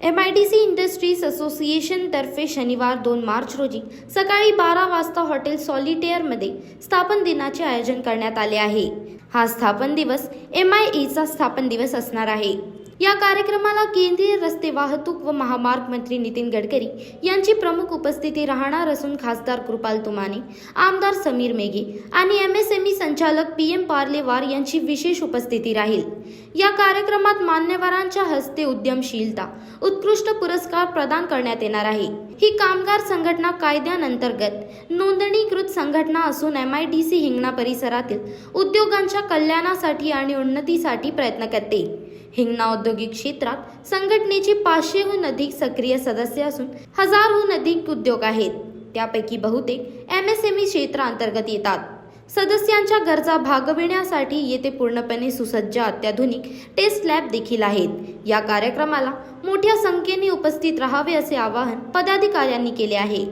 M I D C industries असोसिएशनतर्फे शनिवार दोन मार्च रोजी सकाळी बारा वाजता हॉटेल सॉलिटेअरमध्ये स्थापन दिनाचे आयोजन करण्यात आले आहे. हा स्थापन दिवस एम आय ईचा स्थापन दिवस असणार आहे. या कार्यक्रमाला केंद्रीय रस्ते वाहतूक व महामार्ग मंत्री नितीन गडकरी यांची प्रमुख उपस्थिती राहणार असून खासदार कृपाल तुमाने आमदार समीर मेघे आणि एम एस एम ई संचालक पी एम पार्लेवार यांची विशेष उपस्थिती राहील. या कार्यक्रमात मान्यवरांच्या हस्ते उद्यमशीलता उत्कृष्ट पुरस्कार प्रदान करण्यात येणार आहे. ही कामगार संघटना कायद्यानंतर्गत नोंदणीकृत संघटना असून M I D C Hingna परिसरातील उद्योगांच्या कल्याणासाठी आणि उन्नतीसाठी प्रयत्न करते. हिंगणा औद्योगिक क्षेत्रात संघटनेची पाचशेहून अधिक सक्रिय सदस्य असून हजारहून अधिक उद्योग आहेत. त्यापैकी बहुतेक एम एस एम ई क्षेत्रांतर्गत येतात. सदस्यांच्या गरजा भागविण्यासाठी येथे पूर्णपणे सुसज्ज अत्याधुनिक टेस्ट लॅब देखील आहेत. या कार्यक्रमाला मोठ्या संख्येने उपस्थित राहावे असे आवाहन पदाधिकाऱ्यांनी केले आहे.